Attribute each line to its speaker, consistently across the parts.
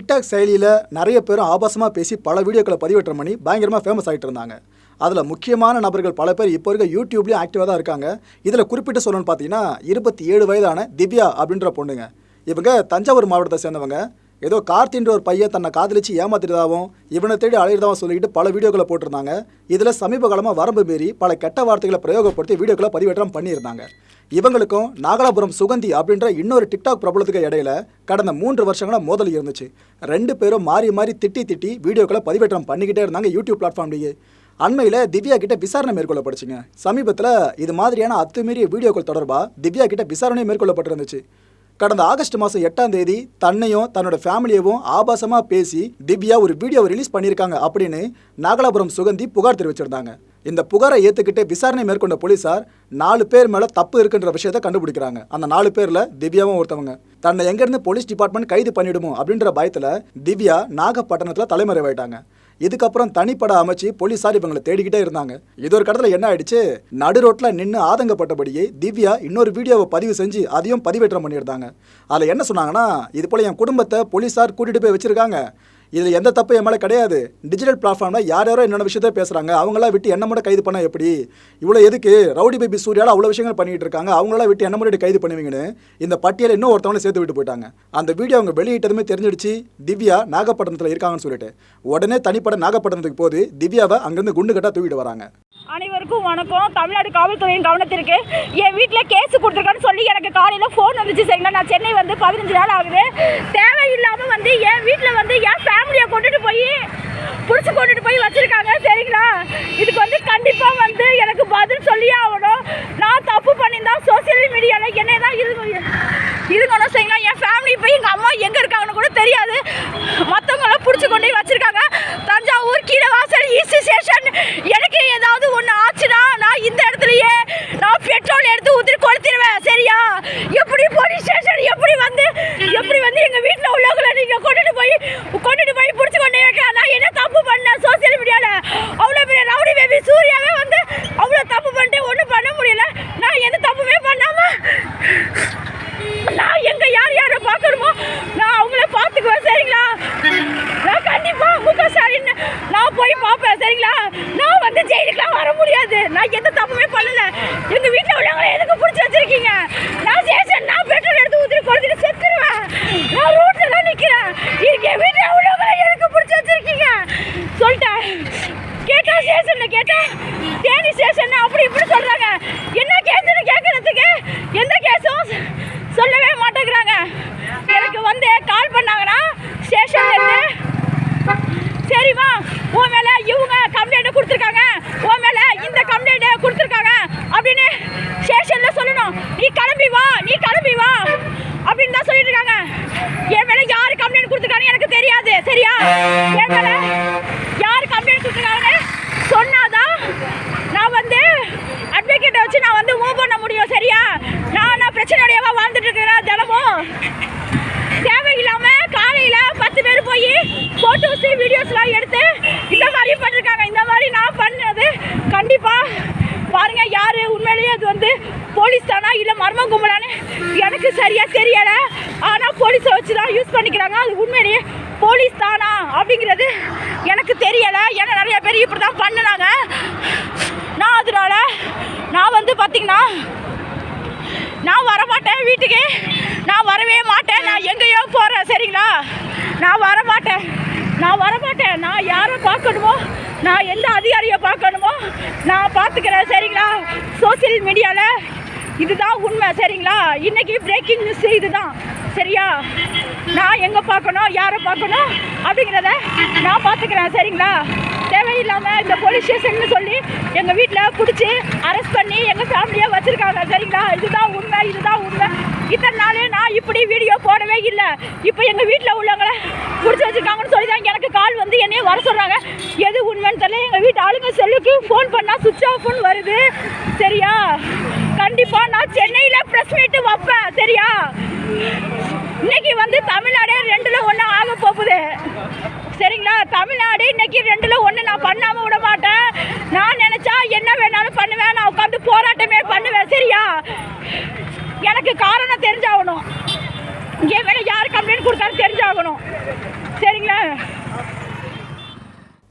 Speaker 1: TikTok செயலியில் நிறைய பேரும் ஆபாசமாக பேசி பல வீடியோக்களை பதிவேற்றம் பண்ணி பயங்கரமாக ஃபேமஸ் ஆகிட்டு இருந்தாங்க. அதில் முக்கியமான நபர்கள் பல பேர் இப்போ இருக்க யூடியூப்லேயும் ஆக்டிவாக தான் இருக்காங்க. இதில் குறிப்பிட்டு சொல்லணும்னு பார்த்தீங்கன்னா இருபத்தி ஏழு வயதான திவ்யா அப்படின்ற பொண்ணுங்க. இவங்க தஞ்சாவூர் மாவட்டத்தை சேர்ந்தவங்க. ஏதோ கார்த்தின்ற ஒரு பையன் தன்னை காதலிச்சு ஏமாத்திட்டதாகவும் இவனை தேடி அழையிறதாவும் சொல்லிட்டு பல வீடியோக்களை போட்டிருந்தாங்க. இதில் சமீப காலமாக வரம்பு மீறி பல கெட்ட வார்த்தைகளை பிரயோகப்படுத்தி வீடியோக்களை பதிவேற்றம் பண்ணியிருந்தாங்க. இவங்களுக்கும் நாகலாபுரம் சுகந்தி அப்படின்ற இன்னொரு டிக்டாக் பிரபலத்துக்கு இடையில கடந்த மூன்று வருஷங்களா மோதல் இருந்துச்சு. ரெண்டு பேரும் மாறி மாறி திட்டி திட்டி வீடியோக்களை பதிவேற்றம் பண்ணிக்கிட்டே இருந்தாங்க யூடியூப் பிளாட்ஃபார்ம்லேயே அண்மையில் திவ்யா கிட்ட விசாரணை மேற்கொள்ளப்படுச்சுங்க சமீபத்தில் இது மாதிரியான அத்துமீறிய வீடியோக்கள் தொடர்பாக திவ்யா கிட்ட விசாரணை மேற்கொள்ளப்பட்டிருந்துச்சு. கடந்த ஆகஸ்ட் மாதம் எட்டாம் தேதி தன்னையும் தன்னோட ஃபேமிலியவும் ஆபாசமாக பேசி திவ்யா ஒரு வீடியோவை ரிலீஸ் பண்ணியிருக்காங்க அப்படின்னு நாகலாபுரம் சுகந்தி புகார் தெரிவிச்சிருந்தாங்க. இந்த புகாரை ஏற்றுக்கிட்டு விசாரணை மேற்கொண்ட போலீஸார் நாலு பேர் மேலே தப்பு இருக்குன்ற விஷயத்தை கண்டுபிடிக்கிறாங்க. அந்த நாலு பேரில் திவ்யாவும் ஒருத்தவங்க. தன்னை எங்கேருந்து போலீஸ் டிபார்ட்மெண்ட் கைது பண்ணிடுமோ அப்படின்ற பயத்தில் திவ்யா நாகப்பட்டினத்தில் தலைமறைவாயிட்டாங்க. இதுக்கப்புறம் தனிப்பட அமைச்சு போலீஸார் இவங்களை தேடிக்கிட்டே இருந்தாங்க. இது ஒரு கடத்தில் என்ன ஆயிடுச்சு? நடு ரோட்டில் நின்று ஆதங்கப்பட்டபடியே திவ்யா இன்னொரு வீடியோவை பதிவு செஞ்சு அதையும் பதிவேற்றம் பண்ணியிருந்தாங்க. அதில் என்ன சொன்னாங்கன்னா இது போல் என் குடும்பத்தை போலீஸார் கூட்டிகிட்டு போய் வச்சுருக்காங்க. இதில் எந்த தப்பு என் மேலே கிடையாது. டிஜிட்டல் பிளாட்ஃபார்மில் யார் யாரோ என்னென்ன விஷயத்த பேசுகிறாங்க அவங்களாம் விட்டு என்ன மட்டும் கைது பண்ண எப்படி? இவ்வளோ எதுக்கு? ரவுடி பேபி சூர்யாவில் அவ்வளோ விஷயங்கள் பண்ணிகிட்டு இருக்காங்க. அவங்களாம் விட்டு என்ன மட்டும் கைது பண்ணுவீங்கன்னு இந்த பட்டியலை இன்னும் ஒருத்தவங்களும் சேர்த்து விட்டு போயிட்டாங்க. அந்த வீடியோ அவங்க வெளியிட்டதுமே தெரிஞ்சிடுச்சு. திவ்யா நாகப்பட்டினத்தில் இருக்காங்கன்னு சொல்லிட்டு. உடனே தனிப்பட நாகப்பட்டினத்துக்கு போது திவ்யாவை அங்கேருந்து குண்டு கட்டா தூக்கிட்டு வராங்க.
Speaker 2: அனைவருக்கும் வணக்கம். தமிழ்நாடு காவல்துறையின் கவனத்திற்கு என் வீட்டில் கேஸ் கொடுத்துருக்கான்னு சொல்லி எனக்கு காலையில் ஃபோன் வந்துச்சு. சரிங்களா? நான் சென்னை வந்து பதினஞ்சு நாள் ஆகுது. இல்லாமல் வந்து என் வீட்டில் வந்து என் ஃபேமிலியை கொண்டுட்டு போய் பிடிச்சி கொண்டுட்டு போய் வச்சுருக்காங்க. சரிங்களா? இதுக்கு வந்து கண்டிப்பாக வந்து எனக்கு பதில் சொல்லியே ஆகணும். நான் தப்பு பண்ணியிருந்தா சோசியல் மீடியாவில் என்னை தான் இருக்கணும் இருக்கணும் சரிங்களா? என் ஃபேமிலி போய் எங்கள் அம்மா எங்கே இருக்காங்கன்னு கூட தெரியாது. மற்றவங்களாம் பிடிச்சி கொண்டு போய் வச்சுருக்காங்க. தஞ்சாவூர் கீழவாசல் ஈஸ்ட் ஸ்டேஷன் எனக்கு ஏதாவது ஒன்று ஆச்சுன்னா நான் இந்த இடத்துலையே நான் பெட்ரோல் எடுத்து ஊற்றி கொளுத்திடுவேன். சரியா? எப்படி போலீஸ் ஸ்டேஷன் எப்படி வந்து எப்படி வந்து எங்கள் வீட்டில் உள்ளவங்களை நீங்கள் கொண்டுட்டு போய் கொண்டுட்டு போய் பிடிச்சி கொண்டு வைக்கலாம் நான் என்ன தப்பு பண்ணேன் சோசியல் மீடியாவில் அவ்வளோ பெரிய ரவுடி பேபி சூர்யாவே வந்து அவ்வளோ தப்பு பண்ணிட்டு ஒன்றும் பண்ண முடியல நான் எந்த தப்புமே பண்ணாமல் நான் எங்க யார் யாரை பார்க்கணுமோ நான் அவங்கள பார்த்துக்குவேன் சரிங்களா நான் கண்டிப்பா முக ஸ்டாலின் நான் போய் பார்ப்பேன் சரிங்களா நான் வந்து ஜெயிலுக்குலாம் வர முடியாது நான் எந்த தப்புமே பண்ணல எங்க வீட்டில் உள்ளவங்களை எதுக்கு பிடிச்சி வச்சிருக்கீங்க நான் சேஷன் நான் பெட்ரோல் எடுத்து ஊற்றி கொடுத்துட்டு செத்துருவேன் நான் ரோட்ல தான் நிற்கிறேன் என் வீட்டில் உள்ளவங்களை எதுக்கு பிடிச்சி வச்சிருக்கீங்க சொல்லிட்டேன் கேட்டா ஸ்டேஷன்ல கேட்டா தேனி ஸ்டேஷன் அப்படி இப்படி சொல்றாங்க என்ன கேஸ்னு கேட்கறதுக்கு எந்த கேஸும் சொல்லவே மாட்டேங்கிறாங்க எனக்கு வந்து கால் பண்ணாங்கன்னா ஸ்டேஷன்ல இருந்து சரிம்மா உன் மேல இவங்க கம்ப்ளைண்ட் கொடுத்துருக்காங்க உன் மேல இந்த கம்ப்ளைண்ட் கொடுத்துருக்காங்க அப்படின்னு ஸ்டேஷன்ல சொல்லணும் நீ கிளம்பி வா நீ கிளம்பி வா அப்படின்னு தான் சொல்லிட்டு இருக்காங்க என் மேல யாரு கம்ப்ளைண்ட் கொடுத்துருக்காங்க எனக்கு தெரியாது சரியா என் மேல யார் கம்ப்ளைண்ட் கொடுத்துருக்காங்கன்னு சொன்னாதான் நான் வந்து அட்வொகேட்டை வச்சு நான் வந்து மூவ் பண்ண முடியும் சரியா நான் நான் பிரச்சனையோடையவா வாழ்ந்துட்டு இருக்கிறேன் தினமும் தேவையில்லாம காலையில பத்து பேர் போய் போட்டோஸ் வீடியோஸ்லாம் எடுத்து இந்த மாதிரி பண்ணிருக்காங்க இந்த மாதிரி நான் பண்ணது கண்டிப்பா பாருங்க யாரு? உண்மையிலேயே அது வந்து போலீஸ் தானா? இல்லை மர்ம கும்பலான்னு எனக்கு சரியா தெரியல. ஆனால் போலீஸை வச்சு தான் யூஸ் பண்ணிக்கிறாங்க. அது உண்மையிலேயே போலீஸ் தானா? அப்படிங்கிறது எனக்கு தெரியலை. ஏன்னா நிறைய பேர் இப்படி தான் பண்ணுனாங்க. நான் அதனால நான் வந்து பார்த்தீங்கன்னா நான் வரமாட்டேன் வீட்டுக்கு. நான் வரவே மாட்டேன். நான் எங்கேயோ போகிறேன் சரிங்களா? நான் வரமாட்டேன். நான் வரமாட்டேன். நான் யாரை பார்க்கணுமோ நான் எந்த அதிகாரியை பார்க்கணுமோ நான் பார்த்துக்கிறேன் சரிங்களா? சோசியல் மீடியாவில் இதுதான் உண்மை சரிங்களா? இன்னைக்கு பிரேக்கிங் நியூஸ் இதுதான் சரியா? நான் எங்கே பார்க்கணும் யாரை பார்க்கணும் அப்படிங்கிறத நான் பார்த்துக்கிறேன் சரிங்களா? தேவையில்லாமல் இந்த போலீஸ் ஸ்டேஷன் சொல்லி எங்கள் வீட்டில் பிடிச்சி அரெஸ்ட் பண்ணி எங்கள் ஃபேமிலியை வச்சுருக்காங்க சரிங்களா? இதுதான் உண்மை இதுதான் உண்மை. இத்தனை நாள் நான் இப்படி வீடியோ போடவே இல்லை. இப்போ எங்கள் வீட்டில் உள்ளவங்கள பிடிச்சி வச்சுருக்காங்கன்னு சொல்லி தான் எனக்கு கால் வந்து என்னையே வர சொல்கிறாங்க எது உண்மைன்னு தெரியல. எங்கள் வீட்டு ஆளுங்க செல்லுக்கு ஃபோன் பண்ணால் சுவிட்ச் ஆஃப்னு வருது. சரியா? கண்டிப்பாக நான் சென்னையில் ப்ரெஸ் மீட்டு வைப்பேன். சரியா? இன்னைக்கு வந்து தமிழ்நாடே ரெண்டில் ஒன்று ஆக போகுது. சரிங்களா? தமிழ்நாடு இன்னைக்கு ரெண்டில் ஒன்று நான் பண்ணாமல் விட மாட்டேன். நான் நினச்சா என்ன வேணாலும் பண்ணுவேன். நான் உட்காந்து போராட்டமே பண்ணுவேன். சரியா? எனக்கு காரணம் தெரிஞ்சாகணும். இங்கே மேல யார் கம்ப்ளைண்ட் கொடுத்தாலும் தெரிஞ்சாகணும். சரிங்களா?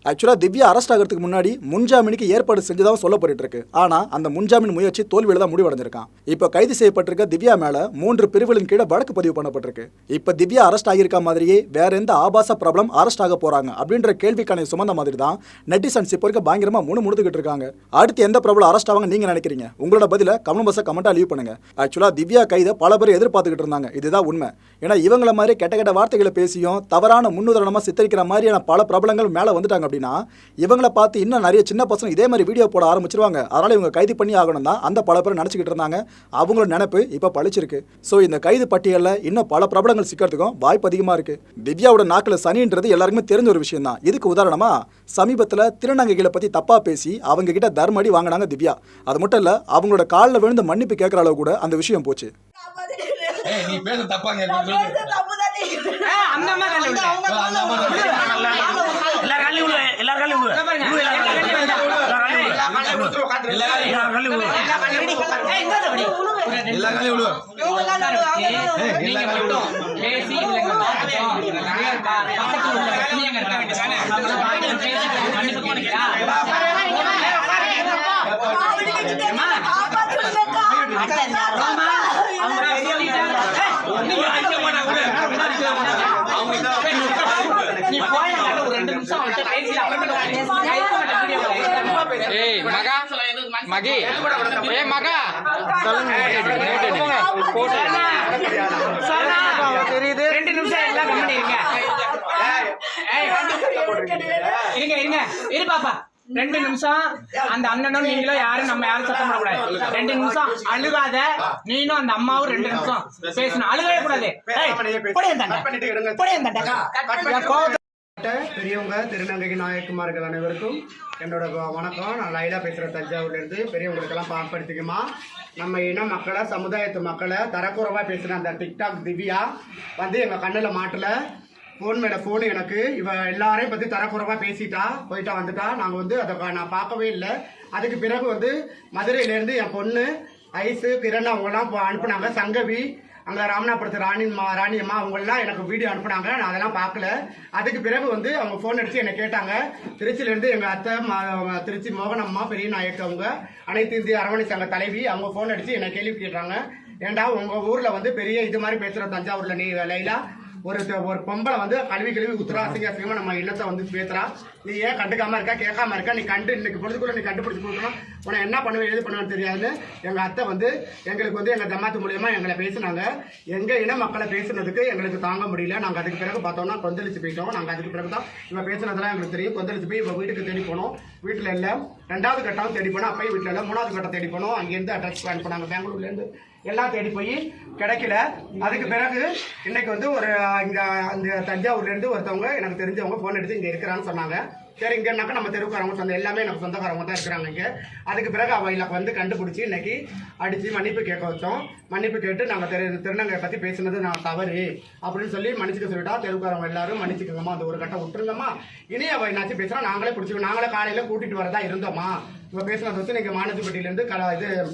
Speaker 1: ஆக்சுவலாக திவ்யா அரெஸ்ட் ஆகிறதுக்கு முன்னாடி முன்ஜாமீனுக்கு ஏற்பாடு செஞ்சதாக சொல்லப்பட்டு இருக்கு ஆனால் அந்த முன்ஜாமீன் முயற்சி தோல்வியில் தான் முடிவடைஞ்சிருக்கான். இப்போ கைது செய்யப்பட்டிருக்க திவ்யா மேலே மூன்று பிரிவுகளின் கீழே வழக்கு பதிவு பண்ணப்பட்டிருக்கு. இப்போ திவ்யா அரெஸ்ட் ஆகியிருக்க மாதிரியே வேற எந்த ஆபாச பிரபலம் அரெஸ்ட் ஆக போறாங்க அப்படின்ற கேள்விக்கான சுமந்த மாதிரி தான் நெட்டிசன்ஸ் இப்போ இருக்க பயங்கரமாக முணு முணுத்துக்கிட்டு இருக்காங்க. அடுத்து எந்த பிரபலம் அரெஸ்ட் ஆவாங்க நீங்கள் நினைக்கிறீங்க? உங்களோட பதில கமெண்ட் பஸ்ஸை கமெண்ட்டாக லீவ் பண்ணுங்க. ஆக்சுவலாக திவ்யா கைதை பல பேர் எதிர்பார்த்துக்கிட்டு இருந்தாங்க. இதுதான் உண்மை. ஏன்னா இவங்கள மாதிரி கெட்ட கெட்ட வார்த்தைகளை பேசியும் தவறான முன்னுதாரணமாக சித்தரிக்கிற மாதிரியான பல பிரபலங்கள் மேலே வந்துட்டாங்க அப்படின்னா இவங்களை பார்த்து இன்னும் நிறைய சின்ன பசங்க இதே மாதிரி வீடியோ போட ஆரம்பிச்சிருவாங்க. அதனால இவங்க கைது பண்ணி ஆகணும் தான் அந்த பல பேர் நினச்சிக்கிட்டு இருந்தாங்க. அவங்களோட நினைப்பு இப்போ பழிச்சிருக்கு. ஸோ இந்த கைது பட்டியலில் இன்னும் பல பிரபலங்கள் சிக்கிறதுக்கும் வாய்ப்பு அதிகமாக இருக்கு. திவ்யாவோட நாக்கில் சனின்றது எல்லாருக்குமே தெரிஞ்ச ஒரு விஷயம் தான். இதுக்கு உதாரணமா சமீபத்தில் திருநங்கைகளை பற்றி தப்பாக பேசி அவங்க கிட்ட தர்மடி வாங்கினாங்க திவ்யா. அது மட்டும் இல்லை அவங்களோட காலில் விழுந்து மன்னிப்பு கேட்குற அளவு கூட அந்த விஷயம் போச்சு.
Speaker 3: ஏய் நீ பேச தப்பாங்க
Speaker 4: ஏய், அந்த அம்மா கால்ல விடு. எல்லார் காலையும் விடு. எல்லார் காலையும் விடு. விடு, எல்லார் காலையும் விடு. எல்லார் காலையும் விடு. எல்லார் காலையும் விடு. ஏய், இங்க வந்து விடு.
Speaker 3: எல்லா காலையும் விழுவ
Speaker 5: நீங்க மட்டும் பேசி இல்லைங்க பக்கத்துல உள்ள நீங்க இருக்க வேண்டியதானே அவங்க ரெண்டு நிமிஷம் அவன்கிட்ட அப்புறமேட்டு.
Speaker 6: ஏய் மகா மகி மகா
Speaker 4: ரெண்டு எல்லாம் இருங்க ஏய், இருங்க இருங்க இரு பாப்பா ரெண்டு நிமிஷம் அந்த அண்ணனும் நீங்களும் யாரும் நம்ம யாரும் சத்தம் போடக்கூடாது ரெண்டு நிமிஷம் அழுகாத நீனும் அந்த அம்மாவும் ரெண்டு நிமிஷம் பேசணும் அழுகவே கூடாது
Speaker 7: பெரியவங்க திருநங்கை நாயக்குமார்கள் அனைவருக்கும் என்னோட வணக்கம். நான் லைலா பேசுகிறேன் தஞ்சாவூர்லேருந்து. பெரியவங்களுக்கெல்லாம் பாப்படுத்திக்குமா நம்ம இன மக்களை சமுதாயத்து மக்களை தரக்குறவாக பேசுகிற அந்த டிக்டாக் திவ்யா வந்து எங்கள் கண்ணில் மாட்டல. ஃபோன் மேலே ஃபோன் எனக்கு. இவ எல்லாரையும் பற்றி தரக்குறவாக பேசிட்டா போயிட்டா வந்துட்டா. நாங்கள் வந்து அதை நான் பார்க்கவே இல்லை. அதுக்கு பிறகு வந்து மதுரையிலேருந்து என் பொண்ணு ஐஸு கிரண் அவங்கெல்லாம் அனுப்புனாங்க. சங்கவி அங்கே ராமநாதபுரத்து ராணி மா ராணி அம்மா எனக்கு வீடியோ அனுப்புனாங்க. நான் அதெல்லாம் பார்க்கல. அதுக்கு பிறகு வந்து அவங்க ஃபோன் அடித்து என்னை கேட்டாங்க. திருச்சியிலேருந்து எங்கள் அத்தை மா- திருச்சி மோகனம்மா பெரிய நாயக்கு அவங்க அனைத்து இந்திய அரவணை சங்க தலைவி அவங்க ஃபோன் அடித்து என்னை கேள்வி கேட்டாங்க. ஏண்டா உங்கள் ஊரில் வந்து பெரிய இது மாதிரி பேசுகிற தஞ்சாவூரில் நீ லைலா? ஒரு ஒரு பொம்பளை வந்து கழுவி கழுவி உத்தரா அசிங்க அசிங்கமா நம்ம இல்லத்தை வந்து பேசுறா நீ ஏன் கண்டுக்காம இருக்கா? கேட்காம இருக்கா? நீ கண்டு இன்னைக்கு பொழுதுக்குள்ள நீ கண்டுபிடிச்சு கொடுக்கணும். உனக்கு என்ன பண்ணுவேன் எது பண்ணுவேன்னு தெரியாதுன்னு எங்க அத்தை வந்து எங்களுக்கு வந்து எங்க ஜமாத்து மூலியமா எங்களை பேசினாங்க. எங்க இன மக்களை பேசுனதுக்கு எங்களுக்கு தாங்க முடியல. நாங்க அதுக்கு பிறகு பார்த்தோம்னா கொந்தளிச்சு போயிட்டோம். நாங்க அதுக்கு பிறகு தான் இவன் பேசுனதெல்லாம் எங்களுக்கு தெரியும். கொந்தளிச்சு போய் இவ வீட்டுக்கு தேடி போனோம். வீட்டுல இல்ல ரெண்டாவது கட்டம் தேடி போனோம். அப்பயும் வீட்டுல இல்ல மூணாவது கட்டம் தேடி போனோம். அங்கேருந்து அட்ரஸ் பிளான் பண்ணாங்க. பெங்களூர்ல இருந்து எல்லாம் தேடி போய் கிடைக்கல. அதுக்கு பிறகு இன்னைக்கு வந்து ஒரு இங்கே அந்த தஞ்சாவூர்லேருந்து ஒருத்தவங்க எனக்கு தெரிஞ்சவங்க ஃபோன் எடுத்து இங்கே இருக்கிறான்னு சொன்னாங்க. சரி இங்கேனாக்கா நம்ம தெருக்காரவங்க சொந்த எல்லாமே எனக்கு சொந்தக்காரவங்க தான் இருக்கிறாங்க இங்கே. அதுக்கு பிறகு அவங்களை வந்து கண்டுபிடிச்சி இன்னைக்கு அடித்து மன்னிப்பு கேட்க வச்சோம். மன்னிப்பு கேட்டு நம்ம தெரு திருநங்கையை பற்றி பேசினது நான் தவறு அப்படின்னு சொல்லி மன்னிச்சுக்க சொல்லிட்டா தெருவுக்காரங்க எல்லாரும் மன்னிச்சுக்கோங்கம்மா அந்த ஒரு கட்டம் விட்டுருங்கம்மா. இனி அவள் என்னாச்சும் பேசுகிறான் நாங்களே பிடிச்சிக்கோ நாங்களே காலையில் கூட்டிகிட்டு வரதா இருந்தோம்மா இப்போ பேசுனது வந்து நீங்கள் மானத்திப்பட்டியிலேருந்து கல இது ஒரு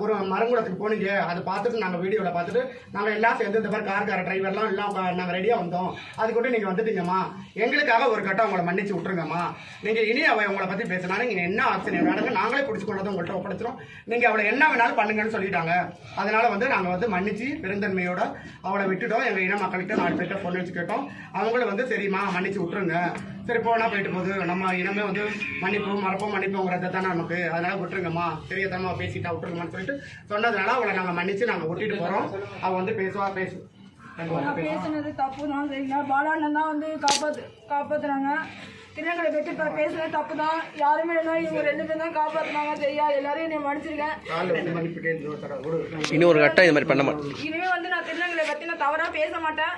Speaker 7: குரு மரங்குளத்துக்கு போனீங்க. அதை பார்த்துட்டு நாங்கள் வீடியோவில் பார்த்துட்டு நாங்கள் எல்லாம் சேர்ந்து இந்த மாதிரி கார்கார டிரைவர்லாம் எல்லாம் நாங்கள் ரெடியாக வந்தோம். அது கூட நீங்கள் வந்துட்டீங்கம்மா. எங்களுக்காக ஒரு கட்டம் உங்களை மன்னிச்சு விட்டுருங்கம்மா. நீங்கள் இனி அவள் உங்களை பற்றி பேசினாலும் நீங்கள் என்ன ஆப்ஷன் வேணாலும் நாங்களே பிடிச்சி உங்கள்கிட்ட ஒப்படைச்சிரும். நீங்கள் அவளை என்ன வேணாலும் பண்ணுங்கன்னு சொல்லிட்டாங்க. அதனால் வந்து நாங்கள் வந்து மன்னிச்சு பெருந்தன்மையோட அவளை விட்டுட்டோம். எங்கள் இன மக்கள்கிட்ட நாலு பேர்கிட்ட ஃபோன் வச்சு கேட்டோம். அவங்களும் வந்து சரிம்மா மன்னிச்சு விட்டுருங்க. சரி போனா போயிட்டு போகுது. நம்ம இனமே வந்து மன்னிப்பு மறப்போம் மன்னிப்போங்கிறத தானே நமக்கு அதனால விட்டுருங்கம்மா. தெரியாதம்மா பேசிட்டா விட்டுருங்கம்மான்னு சொல்லிட்டு சொன்னதுனால அவளை நாங்கள் மன்னிச்சு நாங்கள் விட்டுட்டு போகிறோம் அவள் வந்து பேசுவா பேசு.
Speaker 2: நான் பேசுனது தப்பு தான் சரிங்களா? பாலாண்ணன் தான் வந்து காப்பாத்து காப்பாத்துனாங்க திருநங்களை பற்றி இப்போ பேசுனது தப்பு தான் யாருமே இல்லை இவங்க ரெண்டு பேரும் தான் காப்பாத்துனாங்க சரியா? எல்லாரையும் என்னை மன்னிச்சிருக்கேன்
Speaker 6: இன்னும் ஒரு கட்டம் மாதிரி பண்ண மாட்டேன்
Speaker 2: இனிமே வந்து நான் திருநங்களை பற்றி நான் தவறாக பேச மாட்டேன்.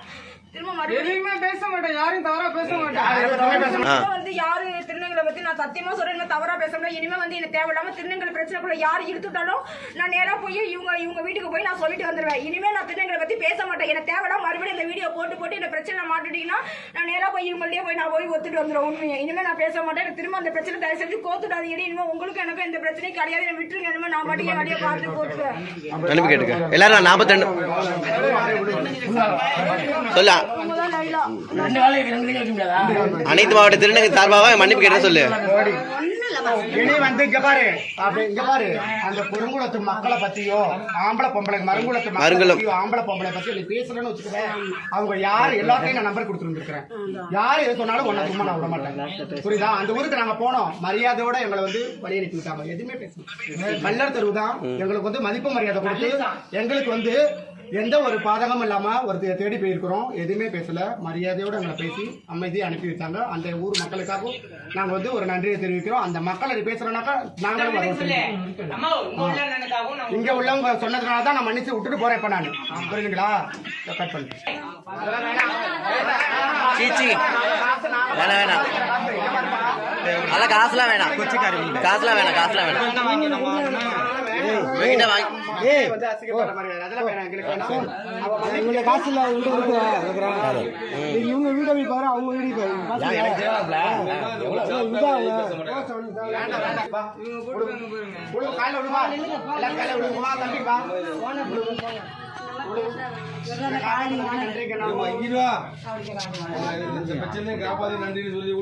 Speaker 2: திரும்ப மறுபடியும்
Speaker 7: எதுவுமே பேச மாட்டேன் யாரும் தவறா பேச மாட்டேன்
Speaker 2: வந்து யாரு திருநங்களை பத்தி நான் சத்தியமா சொல்றேன் தவறா பேச முடியாது இனிமே வந்து எனக்கு தேவையில்லாம திருநங்கல் பிரச்சனைக்குள்ள யார் இழுத்துட்டாலும் நான் நேரா போய் இவங்க இவங்க வீட்டுக்கு போய் நான் சொல்லிட்டு வந்துருவேன் இனிமே நான் திருநங்கலை பத்தி பேச மாட்டேன் எனக்கு தேவையில்லாம மறுபடியும் இந்த வீடியோ போட்டு போட்டு இந்த பிரச்சனை மாட்டுட்டீங்கன்னா நான் நேரா போய் இவங்கள்டே போய் நான் போய் ஒத்துட்டு வந்துடுவேன் உண்மையை இனிமே நான் பேச மாட்டேன் எனக்கு திரும்ப அந்த பிரச்சனை தயவு செஞ்சு கோத்துடாதீங்க இனிமே உங்களுக்கு எனக்கும் எந்த பிரச்சனையும் கிடையாது என்னை விட்டுருங்க இனிமே நான் என் வழியை பார்த்து போட்டுருவேன்
Speaker 6: எல்லாரும் நாற்பத்தி ரெண்டு அனைத்து மாவட்ட திருநங்கை சார்பாக மன்னிப்பு கேட்டு சொல்லு.
Speaker 7: இனி வந்து இங்க பாரு. அப்படி இங்க பாரு. அந்த பெருங்குளத்து மக்களை பத்தியோ ஆம்பளை பொம்பளை மருங்குளத்து
Speaker 6: மருங்குளம்.
Speaker 7: ஆம்பளை பொம்பளை பத்தி நீ பேசுறேன்னு வச்சுக்கவேன் அவங்க யார் எல்லாத்தையும் நான் நம்பர் கொடுத்துருந்துருக்கேன் யார் எது சொன்னாலும் ஒன்ன சும்மா நான் விட மாட்டேன். புரியுதா? அந்த ஊருக்கு நாங்க போனோம். மரியாதையோட எங்களை வந்து வழி அனுப்பி விட்டாங்க. எதுவுமே பேசணும் கல்லர் தெருவு தான் எங்களுக்கு வந்து மதிப்பு மரியாதை கொடுத்து எங்களுக்கு வந்து எந்த ஒரு பாதகமும் இல்லாம ஒரு தே- தேடி போயிருக்கிறோம். எதுவுமே பேசல. மரியாதையோட எங்களை பேசி அமைதியை அனுப்பி வச்சாங்க அந்த ஊர் மக்களுக்காகவும் நாங்க வந்து ஒரு நன்றியை தெரிவிக்கிறோம். அந்த மக்கள் அது பேசுறோம்னாக்கா நாங்களும் வரோம். இங்க உள்ளவங்க சொன்னதுனால தான் நான் மன்னிச்சு விட்டுட்டு போறேன் இப்ப நான். புரியுதுங்களா கட் பண்ணு.
Speaker 6: வேணாம் அதெல்லாம் காசுலாம் வேணாம். காசுலாம் வேணாம். காசுலாம் வேணாம்.
Speaker 8: இவங்க காசு இல்ல. இவங்க இவங்க வீடியோ போய் பாரு அவங்க போய்.
Speaker 7: விடு. விடு, காலைல விடுவா. எல்லாம்
Speaker 3: காப்பாத்தி நன்றின்னு சொல்லி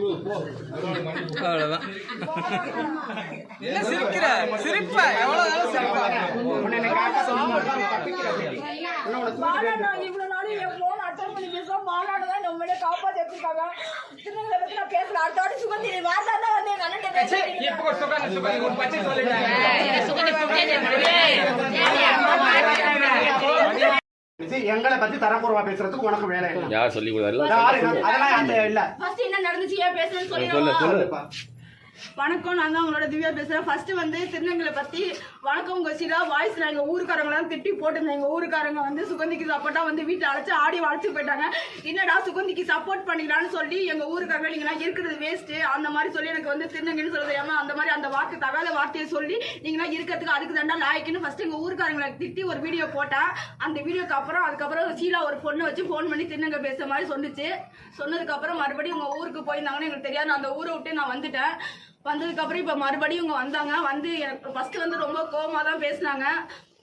Speaker 7: உன்னை என்னை காப்பாத்த முடியாது. தப்பிக்கிறது. இன்னும் உன்னை தூக்கிட்டு
Speaker 2: பாலாடா நான் இவ்வளவு நாள் என் phone attend பண்ணி பேசுறோம். பாலாடா தான் என்னை உண்மையிலே காப்பாத்தி வச்சிருக்காங்க. திருநங்கைகளை பத்தி நான் பேசல. அடுத்த வாட்டி சுகந்தி நீ வார்த்தை தான் வந்து எங்க
Speaker 7: எங்களை பத்தி தரக்குறவா பேசுறதுக்கு உனக்கு வேலை இல்லை
Speaker 3: யார் சொல்லி
Speaker 7: அதெல்லாம் அந்த இல்ல
Speaker 2: First என்ன நடந்துச்சு ஏன் பேசுறேன்னு சொல்லிடுவா? வணக்கம் நான் தான் உங்களோட திவ்யா பேசுறேன் ஃபர்ஸ்ட் வந்து திருநங்கைகளை பத்தி வணக்கம் உங்க சிலா வாய்ஸ்ல எங்க ஊருக்காரங்களாம் திட்டி போட்டிருந்தேன். எங்க ஊருக்காரங்க வந்து சுகந்திக்கு சப்போர்ட்டா வந்து வீட்டை அழைச்சு ஆடி வளைச்சு போயிட்டாங்க. என்னடா சுகந்திக்கு சப்போர்ட் பண்ணிக்கலாம்னு சொல்லி எங்க ஊருக்காரங்க நீங்க இருக்கிறது வேஸ்ட் அந்த மாதிரி சொல்லி எனக்கு வந்து திருநங்கைன்னு சொல்றது ஏமா அந்த மாதிரி அந்த வாக்கு தகாத வார்த்தையை சொல்லி நீங்க இருக்கிறதுக்கு அதுக்கு தாண்டா லாய்க்குன்னு ஃபர்ஸ்ட் எங்க ஊருக்காரங்களை திட்டி ஒரு வீடியோ போட்டேன் அந்த வீடியோக்கு அப்புறம் அதுக்கப்புறம் சீலா ஒரு பொண்ணை வச்சு ஃபோன் பண்ணி திருநங்கை பேசுற மாதிரி சொன்னிச்சு. சொன்னதுக்கு அப்புறம் மறுபடியும் உங்க ஊருக்கு போயிருந்தாங்கன்னு எங்களுக்கு தெரியாது. அந்த ஊரை விட்டு நான் வந்துட்டேன். வந்ததுக்கு அப்புறம் இப்ப மறுபடியும் இவங்க வந்தாங்க. வந்து எனக்கு ஃபர்ஸ்ட் வந்து ரொம்ப கோவமா தான் பேசினாங்க.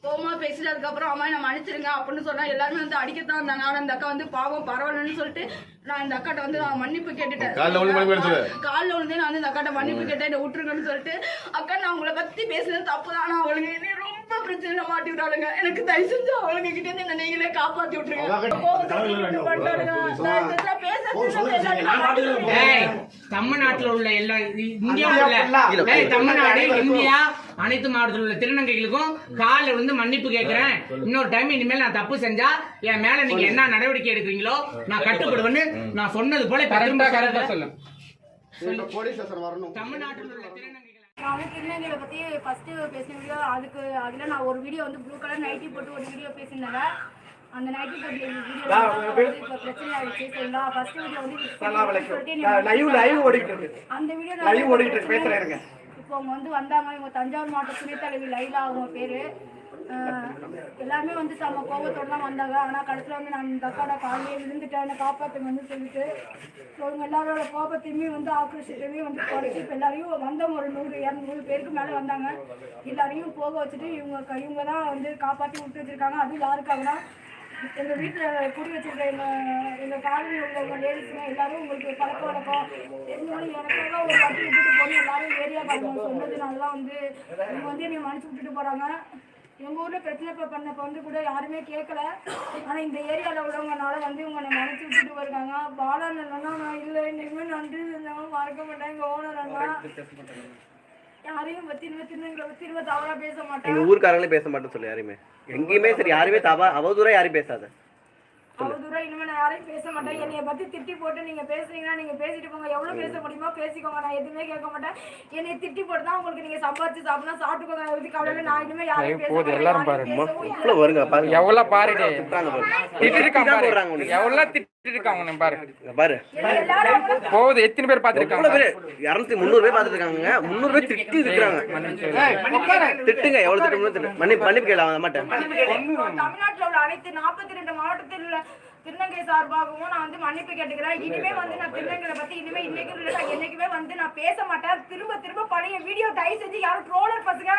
Speaker 2: கோவமா பேசிட்டு அதுக்கப்புறம் அம்மா நம்ம அனுப்பிச்சிருங்க அப்படின்னு சொன்னா எல்லாருமே வந்து அடிக்கத்தான் வந்தாங்க. ஆனா இந்த அக்கா வந்து பாவம் பரவாயில்லன்னு சொல்லிட்டு நான் இந்த அக்காட்ட வந்து நான் மன்னிப்பு கேட்டுட்டேன்.
Speaker 3: காலைல விழுந்து
Speaker 2: நான் வந்து இந்த அக்காட்ட மன்னிப்பு கேட்டேன் என்னை விட்டுருங்கன்னு சொல்லிட்டு அக்கா நான் உங்களை பத்தி பேசுனது தப்பு தான் ஆனா அவளுங்க என்னை ரொம்ப பிரச்சனை மாட்டி விட்டாளுங்க. எனக்கு தயவு செஞ்சு அவளுங்க கிட்ட இருந்து என்ன நீங்களே காப்பாத்தி விட்டுருங்க. நான் பேசுறது
Speaker 4: தமிழ்நாட்டுல உள்ள எல்லா இந்தியாவுல தமிழ்நாடு இந்தியா அனைத்து மாவட்டத்தில் உள்ள திருநங்கைகளுக்கும் காலில் வந்து மன்னிப்பு கேட்கிறேன் இன்னொரு டைம் இனிமேல் நான் தப்பு செஞ்சா என் மேல நீங்க என்ன நடவடிக்கை எடுக்கிறீங்களோ நான் கட்டுப்படுவேன்னு நான் சொன்னது போல திரும்ப கரெக்டா சொல்லு
Speaker 7: போலீஸ் ஸ்டேஷன் வரணும்.
Speaker 4: தமிழ்நாட்டில் உள்ள திருநங்கைகள்.
Speaker 2: நான் வந்து திருநங்கைகளை பத்தி ஃபர்ஸ்ட் பேசின வீடியோ அதுக்கு அதுல நான் ஒரு வீடியோ வந்து ப்ளூ கலர் நைட்டி போட்டு ஒரு வீடியோ பேசியிருந்தேன். அந்த நைட்டி பிரச்சனை ஆயிடுச்சு சரிங்களா ஃபர்ஸ்ட் வீடியோ வந்து சொல்லிட்டு என்னை
Speaker 7: லைவ் லைவ் ஓடிட்டு இருக்கு
Speaker 2: அந்த வீடியோ
Speaker 7: Live ஓடிட்டு இருக்கு, பேசுறேன் இருங்க.
Speaker 2: இப்போ அவங்க வந்து வந்தாங்க இவங்க தஞ்சாவூர் மாவட்ட துணைத் தலைவி லைலா அவங்க பேரு. எல்லாமே வந்து செம்ம கோபத்தோட தான் வந்தாங்க. ஆனால் கடைசியில் வந்து நான் இந்த அக்காட காலையே விழுந்துட்டேன். என்னை காப்பாற்றுங்கன்னு சொல்லிட்டு ஸோ இவங்க எல்லாரோட கோபத்தையுமே வந்து ஆக்ரோஷத்தையுமே வந்து குறைச்சி இப்போ எல்லாரையும் வந்தவங்க ஒரு நூறு இரநூறு பேருக்கு மேலே வந்தாங்க. எல்லாரையும் போக வச்சுட்டு இவங்க இவங்க தான் வந்து காப்பாற்றி விட்டு வச்சிருக்காங்க. அதுவும் யாருக்காகனா எங்கள் வீட்டில் குடி வச்சிருக்க எங்கள் எங்கள் காலனி உள்ளவங்க லேடிஸுங்க எல்லாரும் உங்களுக்கு பழக்க வழக்கம். தெரிஞ்சவங்க எனக்காக ஒரு வாட்டி விட்டுட்டு போய் எல்லாரும் ஏரியா காரணம் சொன்னதுனால வந்து இவங்க வந்து என்னை மன்னிச்சு விட்டுட்டு போகிறாங்க எங்கள் ஊரில் பிரச்சனை இப்போ பண்ணப்போ வந்து கூட யாருமே கேட்கல ஆனால் இந்த ஏரியாவில் உள்ளவங்கனால வந்து இவங்க என்னை மன்னிச்சு விட்டுட்டு போயிருக்காங்க. பாலன் அண்ணா நான் இல்லை. இனிமேல் நன்றி செஞ்சவங்க மறக்க மாட்டேன். எங்கள் ஓனர் அண்ணா. யாரையும் பற்றி திரும்ப திருநங்களை தவறாக பேச மாட்டேன்
Speaker 6: எங்க ஊருக்காரங்களே பேச மாட்டேன்னு சொல்லு யாருமே எங்கேயுமே சரி யாருமே தவா அவதூறா யாரும் பேசாத.
Speaker 2: அவ்வளவு தூரம் இனிமே நான் யாரையும் பேச மாட்டேன். என்னைய பத்தி திட்டி போட்டு நீங்க பேசுறீங்கன்னா நீங்க பேசிட்டு போங்க. எவ்வளவு பேச முடியுமோ பேசிக்கோங்க. நான் எதுவுமே கேட்க மாட்டேன். என்னைய திட்டி போட்டு தான் உங்களுக்கு நீங்க சம்பாதிச்சு சாப்பிடணும். சாப்பிட்டுக்கோங்க இது கவலை நான் இனிமே யாரையும் பேச மாட்டேன்.
Speaker 8: எல்லாரும்.
Speaker 6: இவ்வளவு வருங்க பாருங்க.
Speaker 8: எவ்வளவு பாருடே
Speaker 6: திட்டுறாங்க பாரு.
Speaker 8: திட்டிருக்கான்
Speaker 6: திட்டி தான்
Speaker 8: பாரு.
Speaker 6: போடுறாங்க உனக்கு.
Speaker 8: எவ்வளவு திட்டிருக்காங்க உன்னை பாரு.
Speaker 6: பாரு.
Speaker 8: போகுது எத்தனை பேர்
Speaker 6: எவ்வளவு
Speaker 8: பாத்துருக்காங்க
Speaker 6: பேரு? இருநூத்தி முந்நூறு பேர் பாத்துட்டு இருக்காங்க முந்நூறு பேர் திட்டி இருக்கிறாங்க திட்டுங்க எவ்வளவு திட்டு மன்னிப்பு மன்னிப்பு கேட்கலாம் மாட்டேன்.
Speaker 2: தமிழ்நாட்டுல உள்ள அனைத்து நாற்பத்தி ரெண்டு மாவட்டத்தில் உள்ள திருநங்கை சார்பாகவும் நான் வந்து மன்னிப்பு கேட்டுக்கிறேன். இனிமே வந்து நான் திருநங்கைகளை பத்தி இனிமே இன்னைக்கு என்னைக்குமே வந்து நான் பேச மாட்டேன். திரும்ப திரும்ப பழைய வீடியோ தயவு செஞ்சு யாரும் ட்ரோலர் பசங்க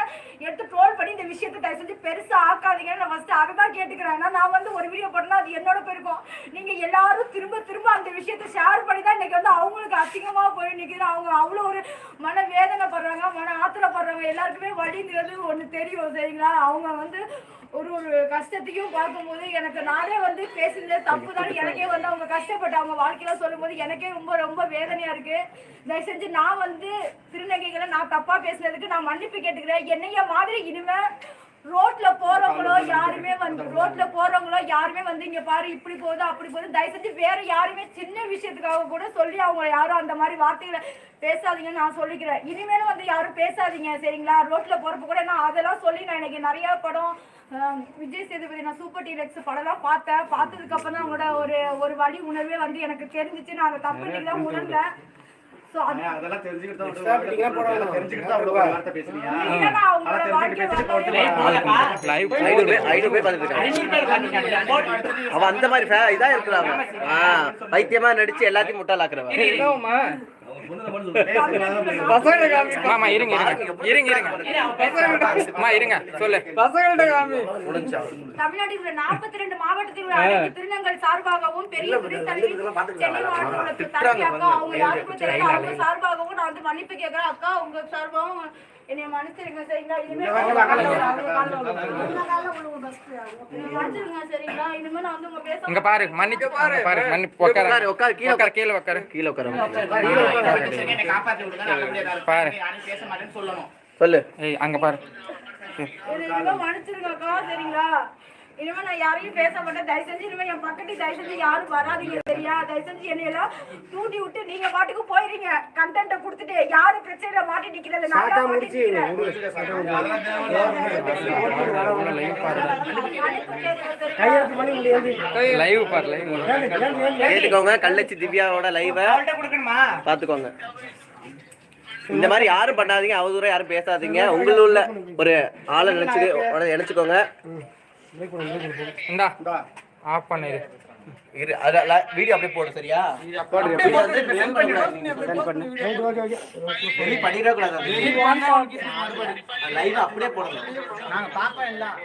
Speaker 2: எடுத்து ட்ரோல் பண்ணி இந்த விஷயத்தை தயவு செஞ்சு பெருசா ஆக்காதீங்கன்னு நான் ஃபர்ஸ்ட் அதை தான் கேட்டுக்கிறேன் நான் வந்து ஒரு வீடியோ போட்டேன்னா அது என்னோட போயிருக்கும் நீங்க எல்லாரும் திரும்ப திரும்ப அந்த விஷயத்தை ஷேர் பண்ணி தான் இன்னைக்கு வந்து அவங்களுக்கு அசிங்கமா போய் நிற்கிது அவங்க அவ்வளோ ஒரு மன வேதனைப்படுறாங்க மன ஆத்திரப்படுறாங்க. எல்லாருக்குமே வழிங்கிறது ஒன்று தெரியும் சரிங்களா? அவங்க வந்து ஒரு ஒரு கஷ்டத்தையும் பார்க்கும்போது எனக்கு நானே வந்து பேசுனதே தப்பு தான் எனக்கே வந்து அவங்க கஷ்டப்பட்டு அவங்க வாழ்க்கையில சொல்லும்போது எனக்கே ரொம்ப ரொம்ப வேதனையா இருக்கு. தயவு செஞ்சு நான் வந்து திருநங்கைகளை நான் தப்பா பேசுனதுக்கு நான் மன்னிப்பு கேட்டுக்கிறேன். என்னைய மாதிரி இனிமே ரோட்ல போறவங்களோ யாருமே வந்து ரோட்ல போறவங்களோ யாருமே வந்து இங்க பாரு இப்படி போகுது அப்படி போகுது. தயவு செஞ்சு வேற யாருமே சின்ன விஷயத்துக்காக கூட சொல்லி அவங்க யாரும் அந்த மாதிரி வார்த்தைகளை பேசாதீங்கன்னு நான் சொல்லிக்கிறேன். இனிமேலும் வந்து யாரும் பேசாதீங்க சரிங்களா? ரோட்ல போறப்ப கூட நான் அதெல்லாம் சொல்லி நான் எனக்கு நிறைய படம் விஜய் சேதுபதி நான் சூப்பர் டீலக்ஸ் படம்லாம் பார்த்தேன். பார்த்ததுக்கு அப்புறம் தான் அவங்களோட ஒரு ஒரு வழி உணர்வே வந்து எனக்கு தெரிஞ்சிச்சு. நான் அதை தப்பு இன்னைக்கு தான் உணர்ந்தேன்.
Speaker 7: அதெல்லாம் தெரிஞ்சுக்கிட்டு தான் தெரிஞ்சுக்கிட்டு தான் அவ்வளவு வார்த்தை பேசுறீங்க அதெல்லாம்.
Speaker 6: அவன் அந்த மாதிரி ஃபே- இதா இருக்கிறாங்க ஆ பைத்தியமா நடிச்சு எல்லாத்தையும் முட்டாளாக்குறவன்.
Speaker 4: மாமா இருங்க இருங்க இருங்க இருங்க அம்மா இருங்க சொல்லு
Speaker 2: தமிழ்நாட்டில் நாற்பத்தி ரெண்டு மாவட்டத்தில் திருநங்கல் சார்பாகவும் பெரிய சார்பாகவும் நான் வந்து மன்னிப்பு கேட்கிறேன். அக்கா உங்க சார்பாகவும் என்னைய மன்னிச்சிருங்க சரிங்களா இனிமே என்னைய மன்னிச்சிருங்க சரிங்களா இனிமே நான் வந்து உங்க பேச
Speaker 4: இங்க பாரு மன்னிச்சு பாரு. பாரு மன்னிப்பு உட்காரு
Speaker 6: உட்காரு, கீழே
Speaker 4: உட்காரு கீழே உட்காரு
Speaker 6: கீழே உட்கார
Speaker 4: பாரு.
Speaker 5: இருப்பேன். யாரையும் பேச மாட்டேன்னு சொல்லணும்
Speaker 6: சொல்லு.
Speaker 4: ஏய் அங்க பாரு.
Speaker 2: இனிமே மன்னிச்சிருங்க அக்கா சரிங்களா? இனிமே நான் யாரையும் பேச மாட்டேன். தயவு செஞ்சு இனிமே என் பக்கத்து தயவு செஞ்சு யாரும் வராதீங்க சரியா? தயவு செஞ்சு என்னையெல்லாம் தூண்டி விட்டு நீங்க பாட்டுக்கு போயிருங்க. கண்டென்ட்டை கொடுத்துட்டு யாரும் பிரச்சனையில மாட்டி நிக்கிறது? நான்.
Speaker 4: லைவ் பாரு லைவ்
Speaker 6: கேட்டுக்கோங்க கள்ளச்சி திவ்யாவோட லைவ பாத்துக்கோங்க இந்த மாதிரி யாரும் பண்ணாதீங்க அவதூறம் யாரும் பேசாதீங்க. உள்ள ஒரு ஆளை நினைச்சு நினைச்சுக்கோங்க
Speaker 4: இந்தா. ஆஃப் பண்ணிடு.
Speaker 6: இரு வீடியோ அப்படியே போடு சரியா? அப்படியே போடு, send பண்ணிவிடாதீங்க. delete பண்ணிடக்கூடாது லைவ் அப்படியே போடணும்.
Speaker 5: நாங்க பாப்போம் எல்லாம்.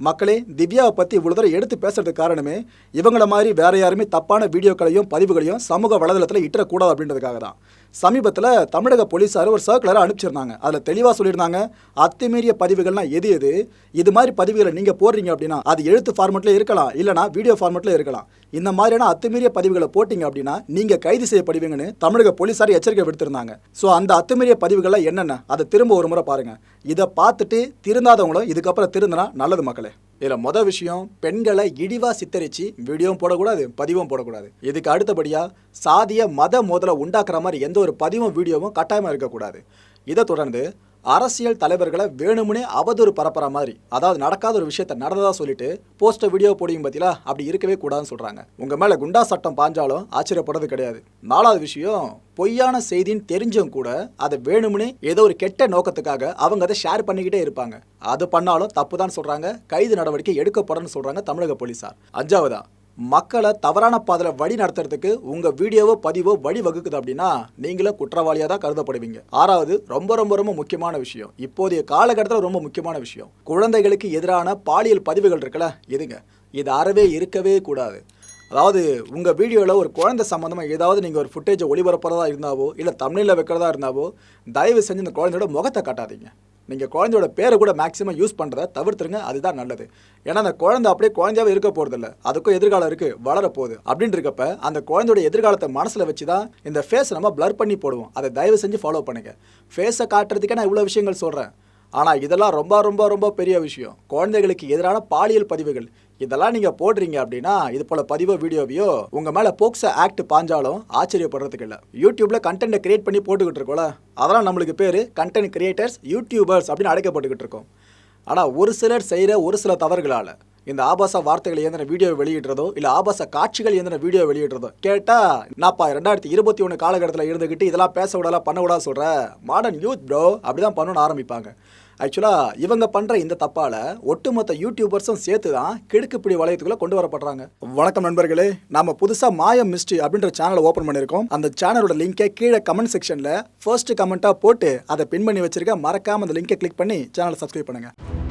Speaker 1: மக்களே திவ்யாவை பற்றி இவ்வளோ தூரம் எடுத்து பேசுறதுக்கு காரணமே இவங்கள மாதிரி வேற யாருமே தப்பான வீடியோக்களையும் பதிவுகளையும் சமூக வலைதளத்தில் இட்டக்கூடாது அப்படின்றதுக்காக தான் சமீபத்தில் தமிழக போலீஸார் ஒரு சர்க்குலரை அனுப்பிச்சிருந்தாங்க. அதில் தெளிவாக சொல்லியிருந்தாங்க அத்துமீறிய பதிவுகள்லாம் எது எது? இது மாதிரி பதிவுகளை நீங்கள் போடுறீங்க அப்படின்னா அது எழுத்து ஃபார்மெட்டில் இருக்கலாம் இல்லைனா வீடியோ ஃபார்மெட்டில் இருக்கலாம். இந்த மாதிரியான அத்துமீறிய பதிவுகளை போட்டிங்க அப்படின்னா நீங்கள் கைது செய்யப்படுவீங்கன்னு தமிழக போலீஸார் எச்சரிக்கை விடுத்திருந்தாங்க. ஸோ அந்த அத்துமீறிய பதிவுகள்லாம் என்னென்ன? அதை திரும்ப ஒரு முறை பாருங்கள் இதை பார்த்துட்டு திருந்தாதவங்களும் இதுக்கப்புறம் திருந்தினா நல்லது மக்களே. இதில் மொதல் விஷயம் பெண்களை இடிவாக சித்தரித்து வீடியோவும் போடக்கூடாது பதிவும் போடக்கூடாது. இதுக்கு அடுத்தபடியாக சாதிய மத மோதலை உண்டாக்குற மாதிரி எந்த ஒரு பதிவும் வீடியோவும் கட்டாயமாக இருக்கக்கூடாது. இதை தொடர்ந்து அரசியல் தலைவர்களை வேணுமுனே அவதூறு பரப்புற மாதிரி அதாவது நடக்காத ஒரு விஷயத்த நடந்ததா சொல்லிட்டு போஸ்டர் வீடியோ போடியும் பத்தியில அப்படி இருக்கவே கூடாதுன்னு சொல்றாங்க. உங்க மேல குண்டா சட்டம் பாஞ்சாலும் ஆச்சரியப்படுறது கிடையாது. நாலாவது விஷயம் பொய்யான செய்தின்னு தெரிஞ்சும் கூட அதை வேணும்னே ஏதோ ஒரு கெட்ட நோக்கத்துக்காக அவங்க அதை ஷேர் பண்ணிக்கிட்டே இருப்பாங்க. அது பண்ணாலும் தப்பு தான் சொல்றாங்க. கைது நடவடிக்கை எடுக்கப்படணும்னு சொல்றாங்க தமிழக போலீசார். அஞ்சாவதா மக்களை தவறான பாதையில் வழி நடத்துறதுக்கு உங்கள் வீடியோவோ பதிவோ வழி வகுக்குது அப்படின்னா நீங்களே குற்றவாளியாக தான் கருதப்படுவீங்க. ஆறாவது ரொம்ப ரொம்ப ரொம்ப முக்கியமான விஷயம். இப்போதைய காலகட்டத்தில் ரொம்ப முக்கியமான விஷயம். குழந்தைகளுக்கு எதிரான பாலியல் பதிவுகள் இருக்குல்ல இதுங்க இது அறவே இருக்கவே கூடாது. அதாவது உங்கள் வீடியோவில் ஒரு குழந்தை சம்மந்தமாக ஏதாவது நீங்கள் ஒரு ஃபுட்டேஜை ஒளிபரப்புறதா இருந்தாவோ இல்லை தமிழில் வைக்கிறதா இருந்தாவோ தயவு செஞ்சு இந்த குழந்தையோட முகத்தை காட்டாதீங்க. நீங்கள் குழந்தையோட பேரை கூட மேக்ஸிமம் யூஸ் பண்ணுறத தவிர்த்துருங்க அதுதான் நல்லது. ஏன்னா அந்த குழந்தை அப்படியே குழந்தையாவே இருக்க போகிறதில்ல அதுக்கும் எதிர்காலம் இருக்குது வளரப்போகுது போகுது. அப்படின்னு இருக்கப்ப அந்த குழந்தையோட எதிர்காலத்தை மனசில் வச்சு தான் இந்த ஃபேஸை நம்ம ப்ளர் பண்ணி போடுவோம். அதை தயவு செஞ்சு ஃபாலோ பண்ணுங்கள் ஃபேஸை காட்டுறதுக்கே நான் இவ்வளோ விஷயங்கள் சொல்கிறேன் ஆனால் இதெல்லாம் ரொம்ப ரொம்ப ரொம்ப பெரிய விஷயம். குழந்தைகளுக்கு எதிரான பாலியல் பதிவுகள். இதெல்லாம் நீங்கள் போடுறீங்க அப்படின்னா இது போல பதிவோ வீடியோவையோ உங்கள் மேலே போக்சோ ஆக்ட் பாஞ்சாலும் ஆச்சரியப்படுறதுக்கு இல்லை. யூடியூப்ல கண்டென்ட் கிரியேட் பண்ணி போட்டுக்கிட்டு இருக்கோம்ல அதெல்லாம் நம்மளுக்கு பேர் கண்டென்ட் கிரியேட்டர்ஸ் யூடியூபர்ஸ் அப்படின்னு அழைக்கப்பட்டுக்கிட்டு இருக்கோம். ஆனால் ஒரு சிலர் செய்கிற ஒரு சில தவறுகளால் இந்த ஆபாச வார்த்தைகள் ஏந்தின வீடியோ வெளியிடுறதோ இல்லை ஆபாச காட்சிகள் ஏந்தின வீடியோ வெளியிடுறதோ கேட்டால் நான்ப்பா ரெண்டாயிரத்தி இருபத்தி ஒன்று காலகட்டத்தில் இருந்துக்கிட்டு இதெல்லாம் பேச விடலாம் பண்ண விடாது சொல்கிற மாடர்ன் யூத் ப்ரோ அப்படி தான் பண்ணணும்னு ஆரம்பிப்பாங்க. ஆக்சுவலாக இவங்க பண்ணுற இந்த தப்பால் ஒட்டுமொத்த யூடியூபர்ஸும் சேர்த்து தான் கிடுக்குப்பிடி வளையத்துக்குள்ளே கொண்டு வரப்படுறாங்க. வணக்கம் நண்பர்களே. நம்ம புதுசாக மாயம் மிஸ்ட்ரி அப்படின்ற சேனலை ஓப்பன் பண்ணியிருக்கோம். அந்த சேனலோட லிங்கை கீழே கமெண்ட் செக்ஷனில் ஃபர்ஸ்ட் கமெண்ட்டாக போட்டு அதை பின் பண்ணி வச்சிருக்க மறக்காம அந்த லிங்கை கிளிக் பண்ணி சேனலை சப்ஸ்கிரைப் பண்ணுங்கள்